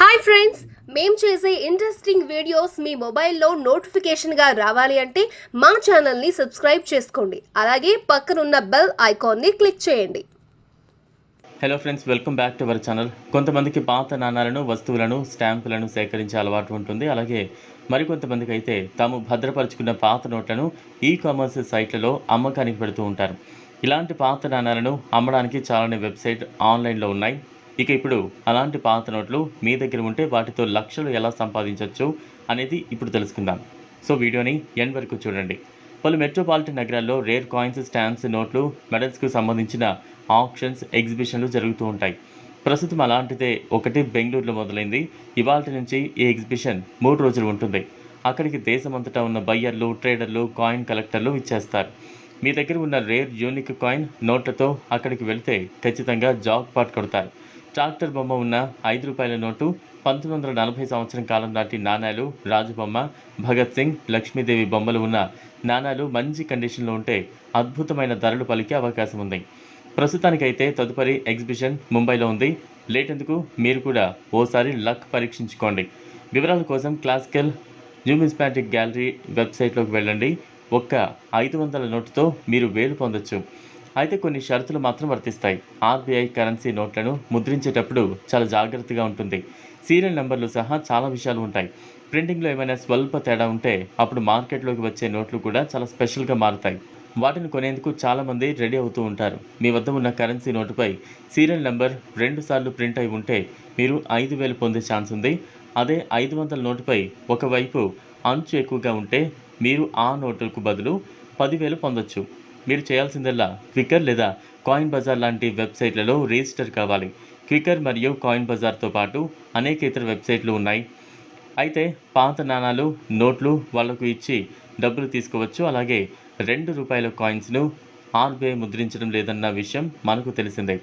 Hi friends మేము చేసే interesting videos మీ మొబైల్లో నోటిఫికేషన్గా రావాలి అంటే మా ఛానల్ని సబ్స్క్రైబ్ చేసుకోండి. అలాగే పక్కనున్న బెల్ ఐకాన్ని క్లిక్ చేయండి. Hello friends welcome back to our channel కొంతమందికి పాత నాణాలను వస్తువులను స్టాంపులను సేకరించే అలవాటు ఉంటుంది. అలాగే మరికొంతమందికి అయితే తాము భద్రపరుచుకున్న పాత నోట్లను ఈ కామర్స్ సైట్లలో అమ్మకానికి పెడుతూ ఉంటారు. ఇలాంటి పాత నాణాలను అమ్మడానికి చాలానే వెబ్సైట్ ఆన్లైన్లో ఉన్నాయి. ఇక ఇప్పుడు అలాంటి పాత నోట్లు మీ దగ్గర ఉంటే వాటితో లక్షలు ఎలా సంపాదించవచ్చు అనేది ఇప్పుడు తెలుసుకుందాం. సో వీడియోని ఎండ్ వరకు చూడండి. పలు మెట్రోపాలిటన్ నగరాల్లో రేర్ కాయిన్స్ స్టాంప్స్ నోట్లు మెడల్స్కు సంబంధించిన ఆప్షన్స్ ఎగ్జిబిషన్లు జరుగుతూ ఉంటాయి. ప్రస్తుతం అలాంటిదే ఒకటి బెంగళూరులో మొదలైంది. ఇవాళ నుంచి ఈ ఎగ్జిబిషన్ మూడు రోజులు ఉంటుంది. అక్కడికి దేశమంతటా ఉన్న బయ్యర్లు ట్రేడర్లు కాయిన్ కలెక్టర్లు ఇచ్చేస్తారు. మీ దగ్గర ఉన్న రేర్ యూనిక్ కాయిన్ నోట్లతో అక్కడికి వెళితే ఖచ్చితంగా జాక్ పాట్ కొడతారు. ట్రాక్టర్ బొమ్మ ఉన్న ఐదు రూపాయల నోటు పంతొమ్మిది వందల నలభై సంవత్సరం కాలం నాటి నాణాలు రాజుబొమ్మ భగత్ సింగ్ లక్ష్మీదేవి బొమ్మలు ఉన్న నాణాలు మంచి కండిషన్లో ఉంటే అద్భుతమైన ధరలు పలికే అవకాశం ఉంది. ప్రస్తుతానికైతే తదుపరి ఎగ్జిబిషన్ ముంబైలో ఉంది. లేట్ ఎందుకు? మీరు కూడా ఓసారి లక్ పరీక్షించుకోండి. వివరాల కోసం క్లాసికల్ న్యూమిస్పాటిక్ గ్యాలరీ వెబ్సైట్లోకి వెళ్ళండి. ఒక్క ఐదు వందల నోటుతో మీరు వేలు పొందొచ్చు. అయితే కొన్ని షరతులు మాత్రం వర్తిస్తాయి. ఆర్బీఐ కరెన్సీ నోట్లను ముద్రించేటప్పుడు చాలా జాగ్రత్తగా ఉంటుంది. సీరియల్ నెంబర్లు సహా చాలా విషయాలు ఉంటాయి. ప్రింటింగ్లో ఏమైనా స్వల్ప తేడా ఉంటే అప్పుడు మార్కెట్లోకి వచ్చే నోట్లు కూడా చాలా స్పెషల్గా మారుతాయి. వాటిని కొనేందుకు చాలామంది రెడీ అవుతూ ఉంటారు. మీ వద్ద ఉన్న కరెన్సీ నోటుపై సీరియల్ నెంబర్ రెండు సార్లు ప్రింట్ అయి ఉంటే మీరు ఐదు వేలు పొందే ఛాన్స్ ఉంది. అదే ఐదు వందల నోటుపై ఒకవైపు అంచు ఎక్కువగా ఉంటే మీరు ఆ నోటుకు బదులు పదివేలు పొందొచ్చు. మీరు చేయాల్సిందల్లా క్విక్కర్ లేదా కాయిన్ బజార్ లాంటి వెబ్సైట్లలో రిజిస్టర్ కావాలి. క్విక్కర్ మరియు కాయిన్ బజార్తో పాటు అనేక ఇతర వెబ్సైట్లు ఉన్నాయి. అయితే పాత నాణాలు నోట్లు వాళ్ళకు ఇచ్చి డబ్బులు తీసుకోవచ్చు. అలాగే రెండు రూపాయల కాయిన్స్ను ఆర్బీఐ ముద్రించడం లేదన్న విషయం మనకు తెలిసిందే.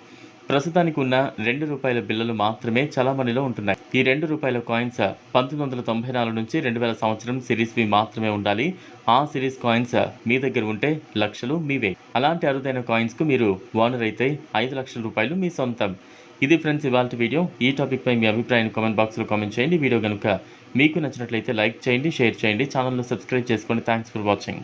ప్రస్తుతానికి ఉన్న రెండు రూపాయల బిల్లలు మాత్రమే చలామణిలో ఉంటున్నాయి. ఈ రెండు రూపాయల కాయిన్స్ పంతొమ్మిది వందల తొంభై నాలుగు నుంచి రెండు వేల సంవత్సరం సిరీస్వి మాత్రమే ఉండాలి. ఆ సిరీస్ కాయిన్స్ మీ దగ్గర ఉంటే లక్షలు మీవే. అలాంటి అరుదైన కాయిన్స్కు మీరు ఓనర్ అయితే ఐదు లక్షల రూపాయలు మీ సొంతం. ఇది ఫ్రెండ్స్ ఇవాళ వీడియో. ఈ టాపిక్పై మీ అభిప్రాయాన్ని కామెంట్ బాక్స్లో కామెంట్ చేయండి. వీడియో కనుక మీకు నచ్చినట్లయితే లైక్ చేయండి షేర్ చేయండి. ఛానల్ను సబ్స్క్రైబ్ చేసుకోండి థ్యాంక్స్ ఫర్ వాచింగ్.